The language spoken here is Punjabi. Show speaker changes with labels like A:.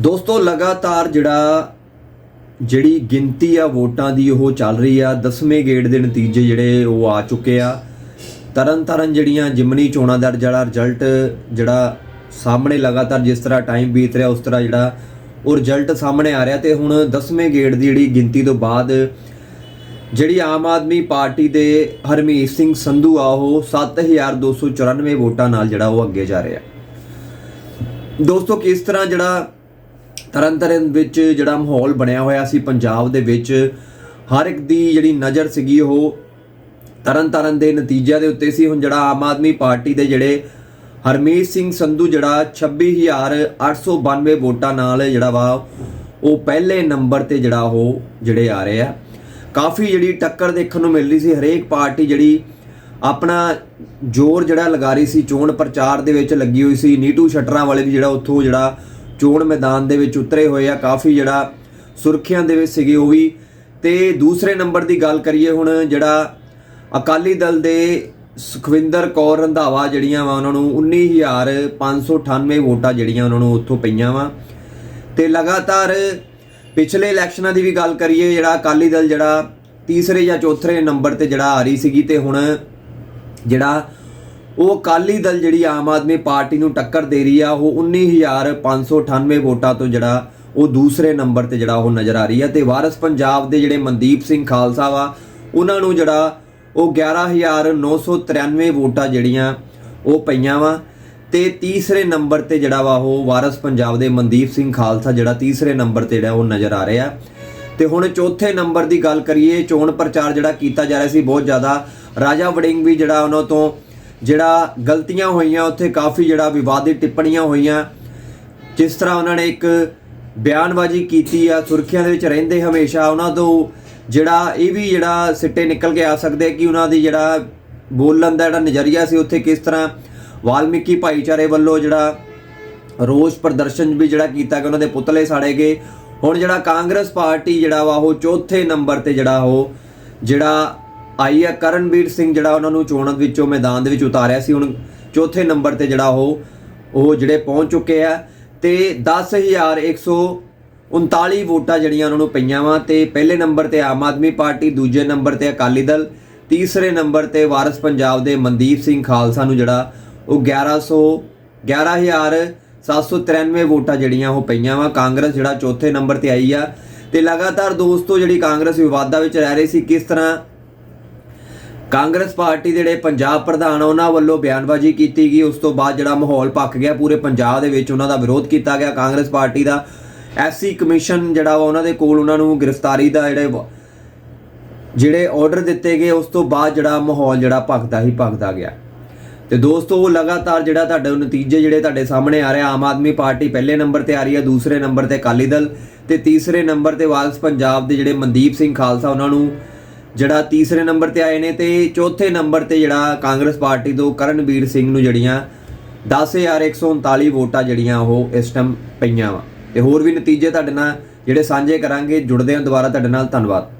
A: ਦੋਸਤੋ, ਲਗਾਤਾਰ ਜਿਹੜਾ ਜਿਹੜੀ ਗਿਣਤੀ ਆ ਵੋਟਾਂ ਦੀ ਉਹ ਚੱਲ ਰਹੀ ਆ। 10ਵੇਂ ਗੇੜ ਦੇ ਨਤੀਜੇ ਜਿਹੜੇ ਉਹ ਆ ਚੁੱਕੇ ਆ। ਤਰਨ ਤਾਰਨ ਜਿਹੜੀਆਂ ਜਿਮਨੀ ਚੋਣਾਂ ਦਾ ਜਿਹੜਾ ਰਿਜ਼ਲਟ ਜਿਹੜਾ ਸਾਹਮਣੇ ਲਗਾਤਾਰ ਜਿਸ ਤਰ੍ਹਾਂ ਟਾਈਮ ਬੀਤ ਰਿਹਾ, ਉਸ ਤਰ੍ਹਾਂ ਜਿਹੜਾ ਉਹ ਰਿਜ਼ਲਟ ਸਾਹਮਣੇ ਆ ਰਿਹਾ ਤੇ ਹੁਣ 10ਵੇਂ ਗੇੜ ਦੀ ਜਿਹੜੀ ਗਿਣਤੀ ਤੋਂ ਬਾਅਦ ਜਿਹੜੀ ਆਮ ਆਦਮੀ ਪਾਰਟੀ ਦੇ ਹਰਮੀਤ ਸਿੰਘ ਸੰਧੂ ਆ, ਉਹ 7294 ਵੋਟਾਂ ਨਾਲ ਜਿਹੜਾ ਉਹ ਅੱਗੇ ਜਾ ਰਿਹਾ। ਦੋਸਤੋ, ਕਿਸ ਤਰ੍ਹਾਂ ਜਿਹੜਾ ਤਰਨਤਾਰਨ ਵਿੱਚ ਜਿਹੜਾ ਮਾਹੌਲ ਬਣਿਆ ਹੋਇਆ ਸੀ, ਪੰਜਾਬ ਦੇ ਵਿੱਚ, ਹਰ ਇੱਕ ਦੀ ਜਿਹੜੀ ਨਜ਼ਰ ਸੀਗੀ ਉਹ ਤਰਨਤਾਰਨ ਦੇ ਨਤੀਜਿਆਂ ਦੇ ਉੱਤੇ ਸੀ। ਹੁਣ ਜਿਹੜਾ ਆਮ ਆਦਮੀ ਪਾਰਟੀ ਦੇ ਜਿਹੜੇ ਹਰਮੀਤ ਸਿੰਘ ਸੰਧੂ ਜਿਹੜਾ 26892 ਵੋਟਾਂ ਨਾਲ ਜਿਹੜਾ ਵਾ, ਉਹ ਪਹਿਲੇ ਨੰਬਰ ਤੇ ਜਿਹੜਾ ਉਹ ਜਿਹੜੇ ਆ ਰਹੇ ਆ। ਕਾਫੀ ਜਿਹੜੀ ਟੱਕਰ ਦੇਖਣ ਨੂੰ ਮਿਲ ਰਹੀ ਸੀ। ਹਰੇਕ ਪਾਰਟੀ ਜਿਹੜੀ ਆਪਣਾ ਜ਼ੋਰ ਜਿਹੜਾ ਲਗਾ ਰਹੀ ਸੀ, ਚੋਣ ਪ੍ਰਚਾਰ ਦੇ ਵਿੱਚ ਲੱਗੀ ਹੋਈ ਸੀ। ਨੀਟੂ ਸ਼ਟਰਾਂ ਵਾਲੇ ਵੀ ਜਿਹੜਾ ਉੱਥੋਂ ਜਿਹੜਾ ਚੋਣ ਮੈਦਾਨ ਦੇ ਵਿੱਚ ਉਤਰੇ ਹੋਏ ਆ। ਕਾਫੀ ਜਿਹੜਾ ਸੁਰਖੀਆਂ ਦੇ ਵਿੱਚ ਸੀਗੇ ਉਹ ਵੀ। ਤੇ ਦੂਸਰੇ ਨੰਬਰ ਦੀ ਗੱਲ ਕਰੀਏ ਹੁਣ ਜਿਹੜਾ ਅਕਾਲੀ ਦਲ ਦੇ ਸੁਖਵਿੰਦਰ ਕੌਰ ਰੰਧਾਵਾ ਜਿਹੜੀਆਂ ਵਾ, ਉਹਨਾਂ ਨੂੰ 19598 ਵੋਟਾਂ ਜਿਹੜੀਆਂ ਉਹਨਾਂ ਨੂੰ ਉੱਥੋਂ ਪਈਆਂ ਵਾ। ਤੇ ਲਗਾਤਾਰ ਪਿਛਲੇ ਇਲੈਕਸ਼ਨਾਂ ਦੀ ਵੀ ਗੱਲ ਕਰੀਏ, ਜਿਹੜਾ ਅਕਾਲੀ ਦਲ ਜਿਹੜਾ ਤੀਸਰੇ ਜਾਂ ਚੌਥੇ ਨੰਬਰ ਤੇ ਜਿਹੜਾ ਆ ਰਹੀ ਸੀਗੀ, ਤੇ ਹੁਣ ਜਿਹੜਾ ਉਹ ਅਕਾਲੀ ਦਲ ਜਿਹੜੀ ਆਮ ਆਦਮੀ ਪਾਰਟੀ ਨੂੰ ਟੱਕਰ ਦੇ ਰਹੀ ਆ, ਉਹ 19598 ਵੋਟਾਂ ਤੋਂ ਜਿਹੜਾ ਉਹ ਦੂਸਰੇ ਨੰਬਰ ਤੇ ਜਿਹੜਾ ਉਹ ਨਜ਼ਰ ਆ ਰਹੀ ਆ। ਤੇ ਵਾਰਸ ਪੰਜਾਬ ਦੇ ਜਿਹੜੇ ਮਨਦੀਪ ਸਿੰਘ ਖਾਲਸਾ ਵਾ, ਉਹਨਾਂ ਨੂੰ ਜਿਹੜਾ ਉਹ 11993 ਵੋਟਾਂ ਜਿਹੜੀਆਂ ਉਹ ਪਈਆਂ ਵਾ। ਤੇ ਤੀਸਰੇ ਨੰਬਰ ਤੇ ਜਿਹੜਾ ਵਾ ਉਹ ਵਾਰਸ ਪੰਜਾਬ ਦੇ ਮਨਦੀਪ ਸਿੰਘ ਖਾਲਸਾ ਜਿਹੜਾ ਤੀਸਰੇ ਨੰਬਰ ਤੇ ਜਿਹੜਾ ਉਹ ਨਜ਼ਰ ਆ ਰਿਹਾ। ਤੇ ਹੁਣ ਚੌਥੇ ਨੰਬਰ ਦੀ ਗੱਲ ਕਰੀਏ, ਚੋਣ ਪ੍ਰਚਾਰ ਜਿਹੜਾ ਕੀਤਾ ਜਾ ਰਿਹਾ ਸੀ, ਬਹੁਤ ਜ਼ਿਆਦਾ। ਰਾਜਾ ਵੜਿੰਗ ਵੀ ਜਿਹੜਾ ਉਹਨਾਂ ਤੋਂ ਜਿਹੜਾ ਗਲਤੀਆਂ ਹੋਈਆਂ, ਉੱਥੇ ਕਾਫੀ ਜਿਹੜਾ ਵਿਵਾਦਿਤ ਟਿੱਪਣੀਆਂ ਹੋਈਆਂ। ਜਿਸ ਤਰ੍ਹਾਂ ਉਹਨਾਂ ਨੇ ਇੱਕ ਬਿਆਨਬਾਜ਼ੀ ਕੀਤੀ ਆ, ਸੁਰਖੀਆਂ ਦੇ ਵਿੱਚ ਰਹਿੰਦੇ ਹਮੇਸ਼ਾ, ਉਹਨਾਂ ਤੋਂ ਜਿਹੜਾ ਇਹ ਵੀ ਜਿਹੜਾ ਸਿੱਟੇ ਨਿਕਲ ਕੇ ਆ ਸਕਦੇ ਕਿ ਉਹਨਾਂ ਦੀ ਜਿਹੜਾ ਬੋਲਣ ਦਾ ਜਿਹੜਾ ਨਜ਼ਰੀਆ ਸੀ, ਉੱਥੇ ਕਿਸ ਤਰ੍ਹਾਂ ਵਾਲਮੀਕੀ ਭਾਈਚਾਰੇ ਵੱਲੋਂ ਜਿਹੜਾ ਰੋਸ ਪ੍ਰਦਰਸ਼ਨ ਵੀ ਜਿਹੜਾ ਕੀਤਾ ਗਿਆ ਉਹਨਾਂ ਦੇ ਪੁਤਲੇ ਸਾੜੇ ਗਏ। ਹੁਣ ਜਿਹੜਾ ਕਾਂਗਰਸ ਪਾਰਟੀ ਜਿਹੜਾ ਵਾ, ਉਹ ਚੌਥੇ ਨੰਬਰ ਤੇ ਜਿਹੜਾ ਉਹ ਜਿਹੜਾ ਆਈ ਆ ਕਰਨਵੀਰ ਸਿੰਘ ਜਿਹੜਾ ਉਹਨਾਂ ਨੂੰ ਚੋਣਾਂ ਵਿੱਚੋਂ ਮੈਦਾਨ ਦੇ ਵਿੱਚ ਉਤਾਰਿਆ ਸੀ। ਹੁਣ ਚੌਥੇ ਨੰਬਰ ਤੇ ਜਿਹੜਾ ਉਹ ਉਹ ਜਿਹੜੇ ਪਹੁੰਚ ਚੁੱਕੇ ਆ। ਤੇ 10139 ਵੋਟਾਂ ਜਿਹੜੀਆਂ ਉਹਨਾਂ ਨੂੰ ਪਈਆਂ ਵਾ ਤੇ ਪਹਿਲੇ ਨੰਬਰ ਤੇ ਆਮ ਆਦਮੀ ਪਾਰਟੀ, ਦੂਜੇ ਨੰਬਰ ਤੇ ਅਕਾਲੀ ਦਲ, ਤੀਸਰੇ ਨੰਬਰ ਤੇ ਵਾਰਿਸ ਪੰਜਾਬ ਦੇ ਮਨਦੀਪ ਸਿੰਘ ਖਾਲਸਾ ਨੂੰ ਜਿਹੜਾ ਉਹ 1100 11793 ਵੋਟਾਂ ਜਿਹੜੀਆਂ ਉਹ ਪਈਆਂ ਵਾ। ਕਾਂਗਰਸ ਜਿਹੜਾ ਚੌਥੇ ਨੰਬਰ ਤੇ ਆਈ ਆ। ਤੇ ਲਗਾਤਾਰ ਦੋਸਤੋ ਜਿਹੜੀ ਕਾਂਗਰਸ ਵਿਵਾਦਾਂ ਵਿੱਚ ਰਹਿ ਰਹੀ ਸੀ, ਕਿਸ ਤਰ੍ਹਾਂ ਕਾਂਗਰਸ ਪਾਰਟੀ ਦੇ ਜਿਹੜੇ ਪੰਜਾਬ ਪ੍ਰਧਾਨ ਉਹਨਾਂ ਵੱਲੋਂ ਬਿਆਨਬਾਜ਼ੀ ਕੀਤੀ ਗਈ। ਉਸ ਤੋਂ ਬਾਅਦ ਜਿਹੜਾ ਮਾਹੌਲ ਪੱਕ ਗਿਆ ਪੂਰੇ ਪੰਜਾਬ ਦੇ ਵਿੱਚ, ਉਹਨਾਂ ਦਾ ਵਿਰੋਧ ਕੀਤਾ ਗਿਆ ਕਾਂਗਰਸ ਪਾਰਟੀ ਦਾ। ਐਸਸੀ ਕਮਿਸ਼ਨ ਜਿਹੜਾ ਵਾ, ਉਹਨਾਂ ਦੇ ਕੋਲ ਉਹਨਾਂ ਨੂੰ ਗ੍ਰਿਫਤਾਰੀ ਦਾ ਜਿਹੜੇ ਵ- ਜਿਹੜੇ ਆਰਡਰ ਦਿੱਤੇ ਗਏ, ਉਸ ਤੋਂ ਬਾਅਦ ਜਿਹੜਾ ਮਾਹੌਲ ਜਿਹੜਾ ਭਖਦਾ ਹੀ ਭਖਦਾ ਗਿਆ। ਤੇ ਦੋਸਤੋ, ਉਹ ਲਗਾਤਾਰ ਜਿਹੜਾ ਤੁਹਾਡੇ ਨਤੀਜੇ ਜਿਹੜੇ ਤੁਹਾਡੇ ਸਾਹਮਣੇ ਆ ਰਹੇ ਆਮ ਆਦਮੀ ਪਾਰਟੀ ਪਹਿਲੇ ਨੰਬਰ ਤੇ ਆ ਰਹੀ ਹੈ ਦੂਸਰੇ ਨੰਬਰ ਤੇ ਅਕਾਲੀ ਦਲ ਤੇ ਤੀਸਰੇ ਨੰਬਰ ਤੇ ਵਾਰਿਸ ਪੰਜਾਬ ਦੇ ਜਿਹੜੇ ਮਨਦੀਪ ਸਿੰਘ ਖਾਲਸਾ, ਉਹਨਾਂ ਨੂੰ ਜਿਹੜਾ ਤੀਸਰੇ ਨੰਬਰ ਤੇ ਆਏ ਨੇ ਤੇ ਚੌਥੇ ਨੰਬਰ ਤੇ ਜਿਹੜਾ ਕਾਂਗਰਸ ਪਾਰਟੀ ਤੋਂ ਕਰਨਵੀਰ ਸਿੰਘ ਨੂੰ ਜਿਹੜੀਆਂ 10139 ਵੋਟਾਂ ਜਿਹੜੀਆਂ ਉਹ ਇਸ ਟਾਈਮ ਪਈਆਂ ਵਾ। ਤੇ ਹੋਰ ਵੀ ਨਤੀਜੇ ਤੁਹਾਡੇ ਨਾਲ ਜਿਹੜੇ ਸਾਂਝੇ ਕਰਾਂਗੇ, ਜੁੜਦੇ ਹਾਂ ਦੁਬਾਰਾ। ਤੁਹਾਡੇ ਨਾਲ ਧੰਨਵਾਦ।